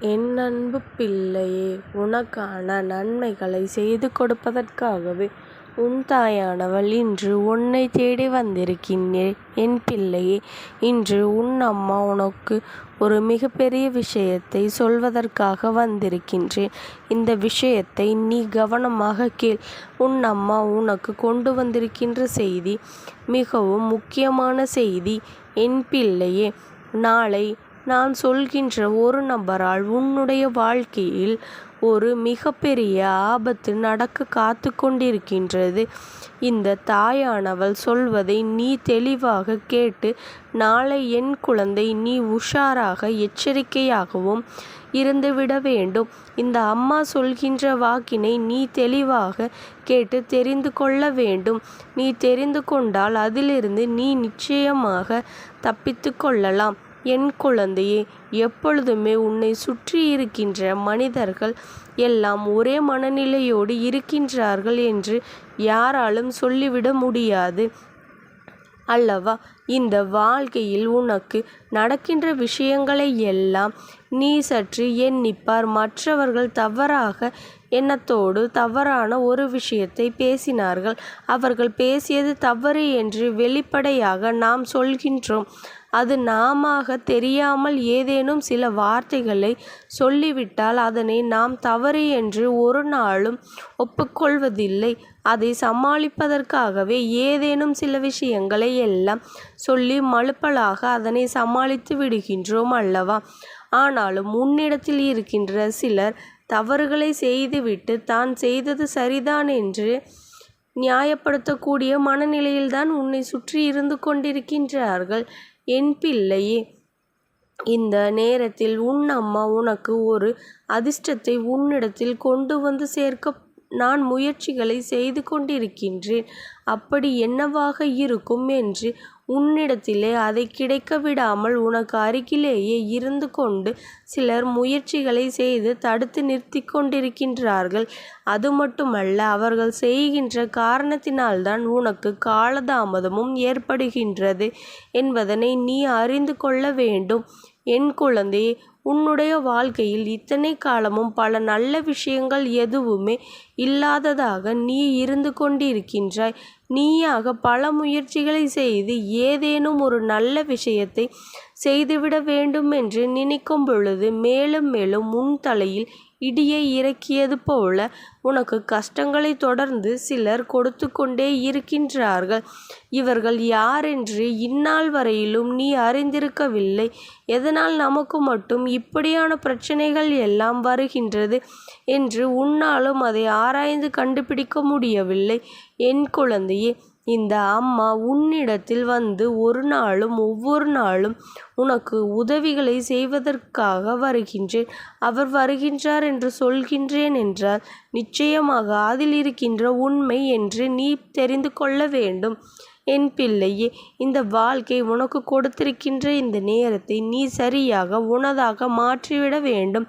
என் அன்புப் பிள்ளையே உனக்கான நன்மைகளைச் செய்து கொடுப்பதற்காகவே உன் தாயானவள் இன்று உன்னைத் தேடி வந்திருக்கின்றேன் என் பிள்ளையே. இன்று உன் அம்மா உனக்கு ஒரு மிகப்பெரிய விஷயத்தை சொல்வதற்காக வந்திருக்கின்றேன் இந்த விஷயத்தை நீ கவனமாக கேள். உன் அம்மா உனக்கு கொண்டு வந்திருக்கின்ற செய்தி மிகவும் முக்கியமான செய்தி. என் பிள்ளையே நாளை நான் சொல்கின்ற ஒரு நபரால் உன்னுடைய வாழ்க்கையில் ஒரு மிகப்பெரிய ஆபத்து நடக்க காத்து கொண்டிருக்கின்றது. இந்த தாயானவள் சொல்வதை நீ தெளிவாக கேட்டு நாளை என் குழந்தை நீ உஷாராக எச்சரிக்கையாகவும் இருந்துவிட வேண்டும். இந்த அம்மா சொல்கின்ற வாக்கினை நீ தெளிவாக கேட்டு தெரிந்து கொள்ள வேண்டும். நீ தெரிந்து கொண்டால் அதிலிருந்து நீ நிச்சயமாக தப்பித்து கொள்ளலாம். என் குழந்தையே எப்பொழுதுமே உன்னை சுற்றி இருக்கின்ற மனிதர்கள் எல்லாம் ஒரே மனநிலையோடு இருக்கின்றார்கள் என்று யாராலும் சொல்லிவிட முடியாது அல்லவா. இந்த வாழ்க்கையில் உனக்கு நடக்கின்ற விஷயங்களை எல்லாம் நீ சற்று எண்ணிப்பார் மற்றவர்கள் தவறாக எண்ணத்தோடு தவறான ஒரு விஷயத்தை பேசினார்கள். அவர்கள் பேசியது தவறு என்று வெளிப்படையாக நாம் சொல்கின்றோம். அது நாம தெரியாமல் ஏதேனும் சில வார்த்தைகளை சொல்லிவிட்டால் அதனை நாம் தவறு என்று ஒரு நாளும் ஒப்புக்கொள்வதில்லை. அதை சமாளிப்பதற்காகவே ஏதேனும் சில விஷயங்களை எல்லாம் சொல்லி மழுப்பலாக அதனை சமாளித்து விடுகின்றோம் அல்லவா. ஆனாலும் முன்னிடத்தில் இருக்கின்ற சிலர் தவறுகளை செய்துவிட்டு தான் செய்தது சரிதான் என்று நியாயப்படுத்தக்கூடிய மனநிலையில்தான் உன்னை சுற்றி இருந்து கொண்டிருக்கின்றார்கள். என் பிள்ளையே இந்த நேரத்தில் உன் அம்மா உனக்கு ஒரு அதிர்ஷ்டத்தை உன்னிடத்தில் கொண்டு வந்து சேர்க்க நான் முயற்சிகளை செய்து கொண்டிருக்கின்றேன். அப்படி என்னவாக இருக்கும் என்று உன்னிடத்திலே அதை கிடைக்க விடாமல் உனக்கு அருகிலேயே இருந்து கொண்டு சிலர் முயற்சிகளை செய்து தடுத்து நிறுத்தி கொண்டிருக்கின்றார்கள். அது மட்டுமல்ல அவர்கள் செய்கின்ற காரணத்தினால்தான் உனக்கு காலதாமதமும் ஏற்படுகின்றது என்பதனை நீ அறிந்து கொள்ள வேண்டும். என் குழந்தையே உன்னுடைய வாழ்க்கையில் இத்தனை காலமும் பல நல்ல விஷயங்கள் எதுவுமே இல்லாததாக நீ இருந்து கொண்டிருக்கின்றாய். நீயாக பல முயற்சிகளை செய்து ஏதேனும் ஒரு நல்ல விஷயத்தை செய்துவிட வேண்டும் என்று நினைக்கும் பொழுது மேலும் மேலும் உன் தலையில் இடியை இறக்கியது போல உனக்கு கஷ்டங்களை தொடர்ந்து சிலர் கொடுத்து கொண்டே இருக்கின்றார்கள். இவர்கள் யாரென்று இந்நாள் வரையிலும் நீ அறிந்திருக்கவில்லை. எதனால் நமக்கு மட்டும் இப்படியான பிரச்சனைகள் எல்லாம் வருகின்றது என்று உன்னாலும் அதை ஆராய்ந்து கண்டுபிடிக்க முடியவில்லை. என் குழந்தையே இந்த அம்மா உன்னிடத்தில் வந்து ஒரு நாளும் ஒவ்வொரு நாளும் உனக்கு உதவிகளை செய்வதற்காக வருகின்றேன். அவர் வருகின்றார் என்று சொல்கின்றேன் என்றால் நிச்சயமாக அதில் இருக்கின்ற உண்மை என்று நீ தெரிந்து கொள்ள வேண்டும். என் பிள்ளையே இந்த வாழ்க்கை உனக்கு கொடுத்திருக்கின்ற இந்த நேரத்தை நீ சரியாக உனதாக மாற்றிவிட வேண்டும்.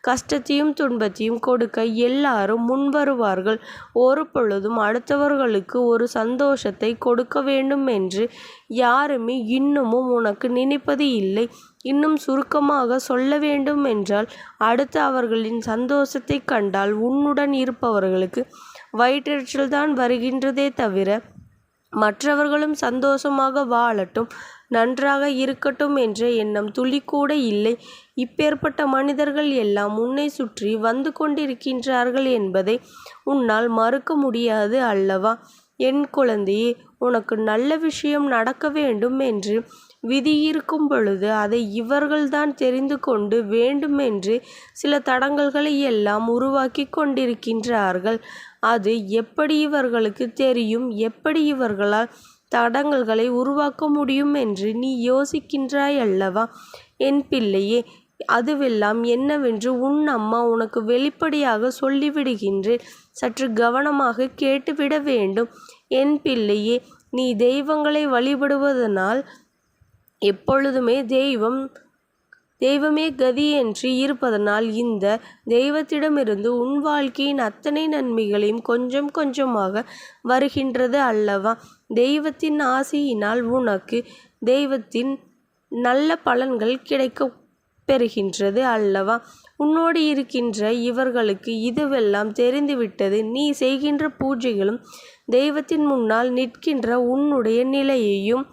கஷ்டத்தையும் துன்பத்தையும் கொடுக்க எல்லாரும் முன்வருவார்கள். ஒருபொழுதும் அடுத்தவர்களுக்கு ஒரு சந்தோஷத்தை கொடுக்க வேண்டும் என்று யாருமே இன்னமும் உனக்கு நினைப்பது இல்லை. இன்னும் சுருக்கமாக சொல்ல வேண்டும் என்றால் அடுத்து அவர்களின் சந்தோஷத்தை கண்டால் உன்னுடன் இருப்பவர்களுக்கு வயிற்றெரிச்சல்தான் வருகின்றதே தவிர மற்றவர்களும் சந்தோஷமாக வாழட்டும் நன்றாக இருக்கட்டும் என்ற எண்ணம் துளிக்கூட இல்லை. இப்பேற்பட்ட மனிதர்கள் எல்லாம் உன்னை சுற்றி வந்து கொண்டிருக்கின்றார்கள் என்பதை உன்னால் மறுக்க முடியாது அல்லவா. என் குழந்தையே உனக்கு நல்ல விஷயம் நடக்க வேண்டும் என்று விதியிருக்கும் பொழுது அதை இவர்கள்தான் தெரிந்து கொண்டு வேண்டுமென்று சில தடங்கல்களை எல்லாம் உருவாக்கி கொண்டிருக்கின்றார்கள். அது எப்படி இவர்களுக்கு தெரியும் எப்படி இவர்களால் தடங்கல்களை உருவாக்க முடியும் என்று நீ யோசிக்கின்றாய் அல்லவா. என் பிள்ளையே அதுவெல்லாம் என்னவென்று உன் அம்மா உனக்கு வெளிப்படையாக சொல்லிவிடுகின்றேன். சற்று கவனமாக கேட்டுவிட வேண்டும். என் பிள்ளையே நீ தெய்வங்களை வழிபடுவதனால் எப்பொழுதுமே தெய்வம் தெய்வமே கதி என்று இருப்பதனால் இந்த தெய்வத்திடமிருந்து உன் வாழ்க்கையின் அத்தனை நன்மைகளையும் கொஞ்சம் கொஞ்சமாக வருகின்றது அல்லவா. தெய்வத்தின் ஆசையினால் உனக்கு தெய்வத்தின் நல்ல பலன்கள் கிடைக்க பெறுகின்றது அல்லவா உன்னோடு இருக்கின்ற இவர்களுக்கு இதுவெல்லாம் தெரிந்துவிட்டது நீ செய்கின்ற பூஜைகளும் தெய்வத்தின் முன்னால் நிற்கின்ற உன்னுடைய நிலையையும்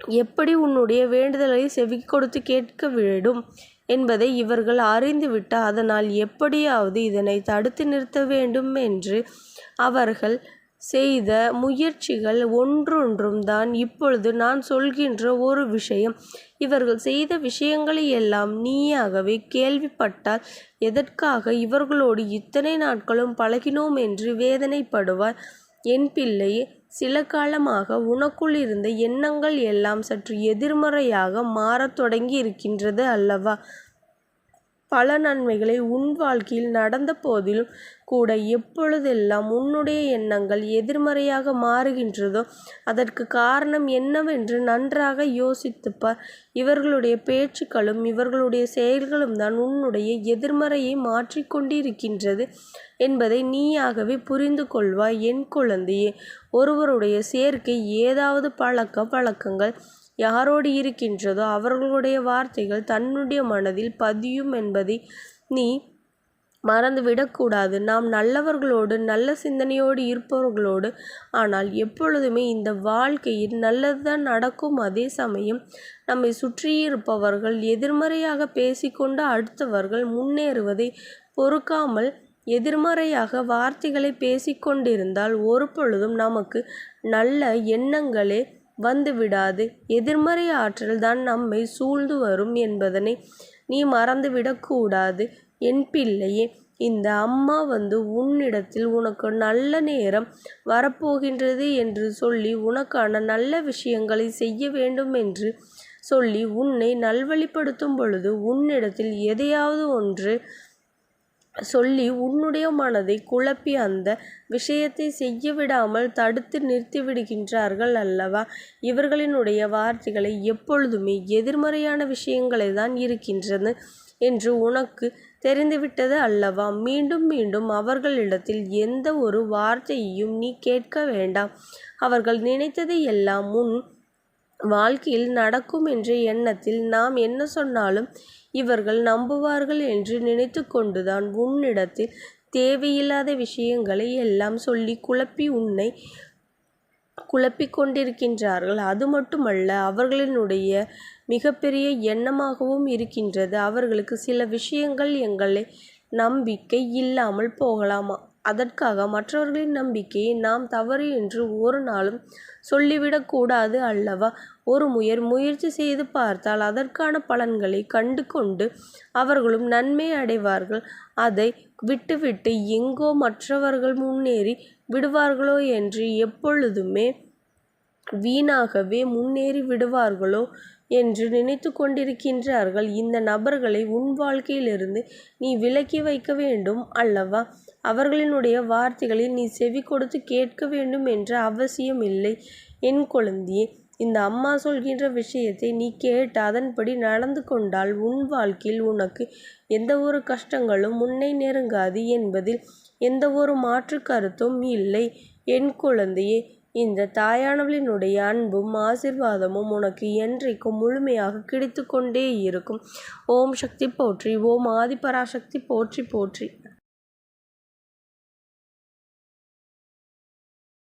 எப்படி உன்னுடைய வேண்டுதலை செவி கொடுத்து கேட்க வேண்டும் என்பதை இவர்கள் அறிந்துவிட்டு அதனால் எப்படியாவது இதனை தடுத்து நிறுத்த வேண்டும் என்று அவர்கள் செய்த முயற்சிகள் ஒன்றொன்றும் தான். இப்பொழுது நான் சொல்கின்ற ஒரு விஷயம் இவர்கள் செய்த விஷயங்களை எல்லாம் நீயாகவே கேள்விப்பட்டால் எதற்காக இவர்களோடு இத்தனை நாட்களும் பழகினோம் என்று வேதனைப்படுவார். என் பிள்ளையே சில காலமாக உனக்குள் இருந்த எண்ணங்கள் எல்லாம் சற்று எதிர்மறையாக மாறத் தொடங்கி இருக்கின்றது அல்லவா? பல நன்மைகளை உன் வாழ்க்கையில் நடந்த போதிலும் கூட எப்பொழுதெல்லாம் உன்னுடைய எண்ணங்கள் எதிர்மறையாக மாறுகின்றதோ அதற்கு காரணம் என்னவென்று நன்றாக யோசித்துப்பார் இவர்களுடைய பேச்சுக்களும் இவர்களுடைய செயல்களும் தான் உன்னுடைய எதிர்மறையை மாற்றிக்கொண்டிருக்கின்றது என்பதை நீயாகவே புரிந்து கொள்வாய். என் குழந்தையே ஒருவருடைய சேர்க்கை ஏதாவது பழக்க வழக்கங்கள் யாரோடு இருக்கின்றதோ அவர்களுடைய வார்த்தைகள் தன்னுடைய மனதில் பதியும் என்பதை நீ மறந்துவிடக்கூடாது. நாம் நல்லவர்களோடு நல்ல சிந்தனையோடு இருப்பவர்களோடு ஆனால் எப்பொழுதுமே இந்த வாழ்க்கையில் நல்லதுதான் நடக்கும். அதே சமயம் நம்மை சுற்றியிருப்பவர்கள் எதிர்மறையாக பேசிக்கொண்டு அடுத்தவர்கள் முன்னேறுவதை பொறுக்காமல் எதிர்மறையாக வார்த்தைகளை பேசிக்கொண்டிருந்தால் ஒரு பொழுதும் நமக்கு நல்ல எண்ணங்களே வந்துவிடாது எதிர்மறை ஆற்றல் தான் நம்மை சூழ்ந்து வரும் என்பதனை நீ மறந்துவிடக்கூடாது என் பிள்ளையே இந்த அம்மா வந்து உன்னிடத்தில் உனக்கு நல்ல நேரம் வரப்போகின்றது என்று சொல்லி உனக்கான நல்ல விஷயங்களை செய்ய வேண்டும் என்று சொல்லி உன்னை நல்வழிப்படுத்தும் பொழுது உன்னிடத்தில் எதையாவது ஒன்று சொல்லி உன்னுடைய மனதை குழப்பி அந்த விஷயத்தை செய்ய விடாமல் தடுத்து நிறுத்திவிடுகின்றார்கள் அல்லவா? இவர்களினுடைய வார்த்தைகளை எப்பொழுதுமே எதிர்மறையான விஷயங்களை தான் இருக்கின்றது என்று உனக்கு தெரிந்துவிட்டது அல்லவா? மீண்டும் மீண்டும் அவர்களிடத்தில் எந்த ஒரு வார்த்தையையும் நீ கேட்க வேண்டாம். அவர்கள் நினைத்ததை எல்லாம் முன் வாழ்க்கையில் நடக்கும் என்ற எண்ணத்தில் நாம் என்ன சொன்னாலும் இவர்கள் நம்புவார்கள் என்று நினைத்து கொண்டுதான் உன்னிடத்தில் தேவையில்லாத விஷயங்களை எல்லாம் சொல்லி குழப்பி உன்னை குழப்பிக் கொண்டிருக்கின்றார்கள். அது மட்டுமல்ல அவர்களினுடைய மிகப்பெரிய எண்ணமாகவும் இருக்கின்றது. அவர்களுக்கு சில விஷயங்கள் எங்களை நம்பிக்கை இல்லாமல் போகலாமா? அதற்காக மற்றவர்களின் நம்பிக்கையை நாம் தவறு என்று ஒரு நாளும் சொல்லிவிடக்கூடாது அல்லவா? ஒரு முயற் முயற்சி செய்து பார்த்தால் அதற்கான பலன்களை கண்டு கொண்டு அவர்களும் நன்மை அடைவார்கள். அதை விட்டுவிட்டு எங்கோ மற்றவர்கள் முன்னேறி விடுவார்களோ என்று எப்பொழுதுமே வீணாகவே முன்னேறி விடுவார்களோ? என்று நினைத்து கொண்டிருக்கின்றார்கள். இந்த நபர்களை உன் வாழ்க்கையிலிருந்து நீ விலக்கி வைக்க வேண்டும் அல்லவா? அவர்களினுடைய வார்த்தைகளில் நீ செவி கொடுத்து கேட்க வேண்டும் என்ற அவசியம் இல்லை. என் குழந்தையே இந்த அம்மா சொல்கின்ற விஷயத்தை நீ கேட்டு அதன்படி நடந்து கொண்டால் உன் வாழ்க்கையில் உனக்கு எந்த ஒரு கஷ்டங்களும் முன்னை நெருங்காது என்பதில் எந்த ஒரு மாற்று கருத்தும் இல்லை. என் குழந்தையே இந்த தாயானவளினுடைய அன்பும் ஆசிர்வாதமும் உனக்கு என்றைக்கும் முழுமையாக கிடைத்து கொண்டே இருக்கும். ஓம் சக்தி போற்றி ஓம் ஆதிபராசக்தி போற்றி போற்றி.